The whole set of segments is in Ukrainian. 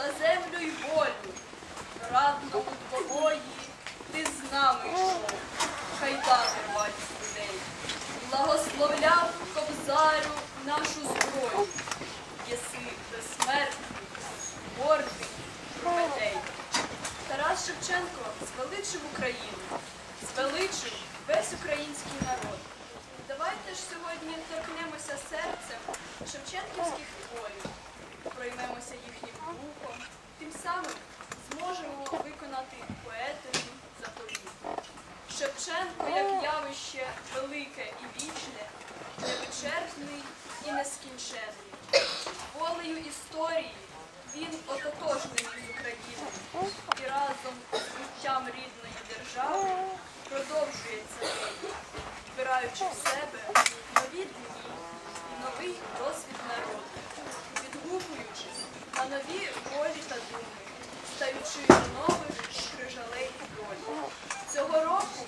за землю й волю, радного твої, ти з нами йшов, кайдани рвать з людей, благословляв кобзарю нашу зброю, єси безсмертний, гордий Прометей. Тарас Шевченко звеличив Україну, звеличив весь український народ. Давайте ж сьогодні торкнемося серцем шевченківських творів, проймемося їхнім духом, тим самим зможемо виконати поетові заповіт. Шевченко як явище велике і вічне, невичерпний і нескінченний. Волею історії він ототожнений з Україною і разом з буттям рідної держави продовжується нею, вбираючи в себе нові дні і новий досвід народу, відгукуючись на нові волі та думи, стаючи до нових крижалей долі. Цього року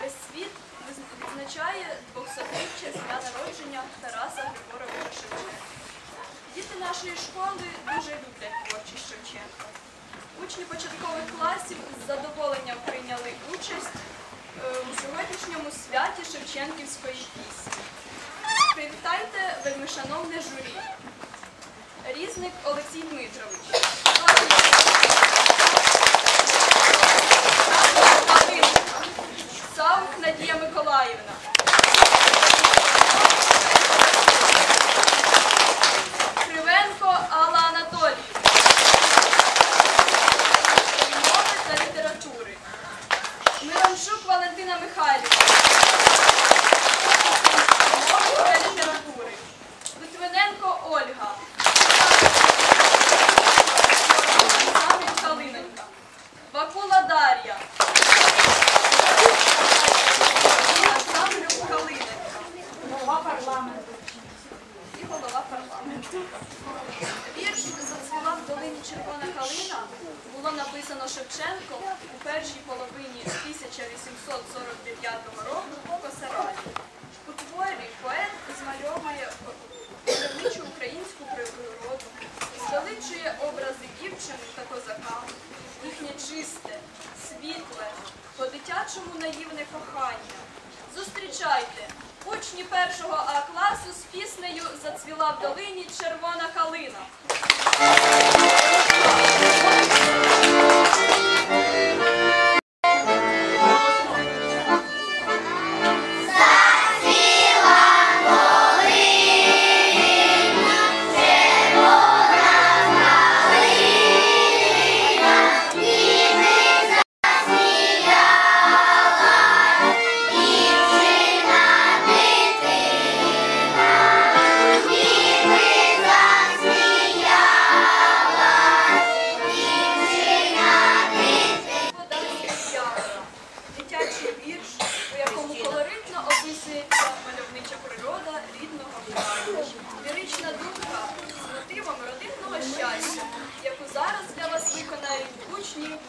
весь світ відзначає 200-річчя з дня народження Тараса Григоровича Шевченка. Діти нашої школи дуже люблять творчість Шевченка. Учні початкових класів з задоволенням прийняли участь е, у сьогоднішньому святі Шевченківської пісні. Привітайте вельмишановне журі. Різник Олексій Дмитрович. Савик Надія Миколаївна. Дар'я. Голова парламенту. І голова парламенту. Вірш «Зацвіла в долині червона калина» було написано Шевченком у першій половині 1849 року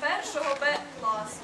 Першого Б класу.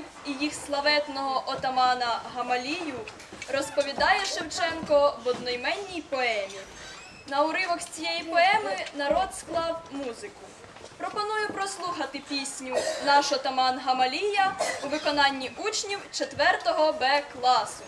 Козаків і їх славетного отамана Гамалію розповідає Шевченко в одноіменній поемі. На уривок з цієї поеми народ склав музику. Пропоную прослухати пісню Наш отаман Гамалія у виконанні учнів 4 Б класу.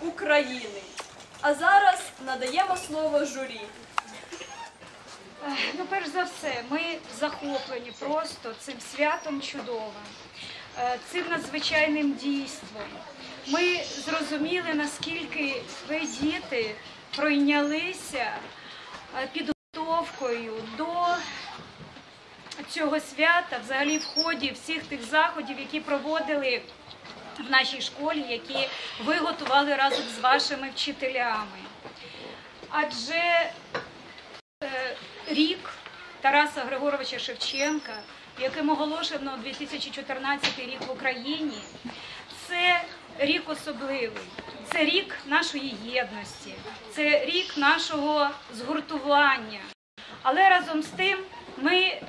України. А зараз надаємо слово журі. Ну, перш за все, ми захоплені просто цим святом чудовим, е, цим надзвичайним дійством. Ми зрозуміли, наскільки ви, діти, пройнялися е, підготовкою до цього свята, взагалі в ході всіх тих заходів, які проводили в нашій школі, які ви готували разом з вашими вчителями. Адже е, рік Тараса Григоровича Шевченка, яким оголошено 2014 рік в Україні, це рік особливий. це рік нашої єдності, це рік нашого згуртування. Але разом з тим ми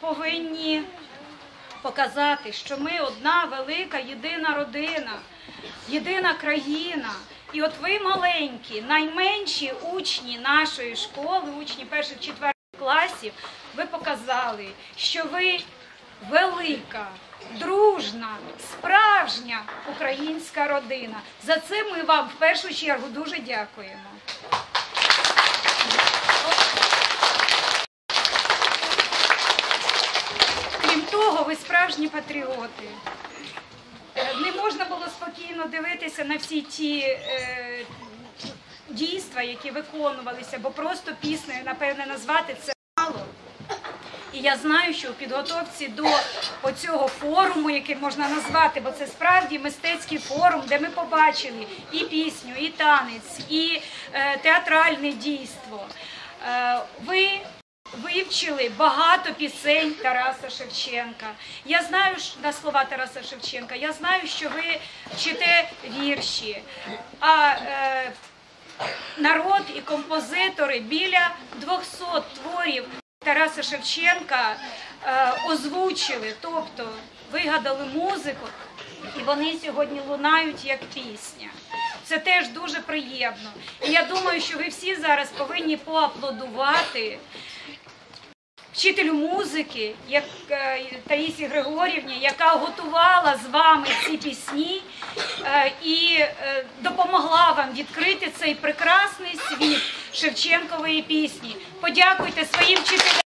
повинні показати, що ми одна велика єдина родина, єдина країна. І от ви маленькі, найменші учні нашої школи, учні перших четвертих класів, ви показали, що ви велика, дружна, справжня українська родина. За це ми вам в першу чергу дуже дякуємо. Крім ви справжні патріоти. Е, Не можна було спокійно дивитися на всі ті е, дійства, які виконувалися, бо просто піснею, напевне, назвати це мало. І я знаю, що у підготовці до оцього форуму, який можна назвати, бо це справді мистецький форум, де ми побачили і пісню, і танець, і е, театральне дійство. Е, ви вивчили багато пісень Тараса Шевченка. Я знаю на слова Тараса Шевченка, я знаю, що ви вчите вірші. А е, народ і композитори біля 200 творів Тараса Шевченка е, озвучили, тобто вигадали музику, і вони сьогодні лунають як пісня. Це теж дуже приємно. І я думаю, що ви всі зараз повинні поаплодувати вчителю музики, як е, Таїсі Григорівні, яка готувала з вами ці пісні е, і е, допомогла вам відкрити цей прекрасний світ Шевченкової пісні. Подякуйте своїм вчителям.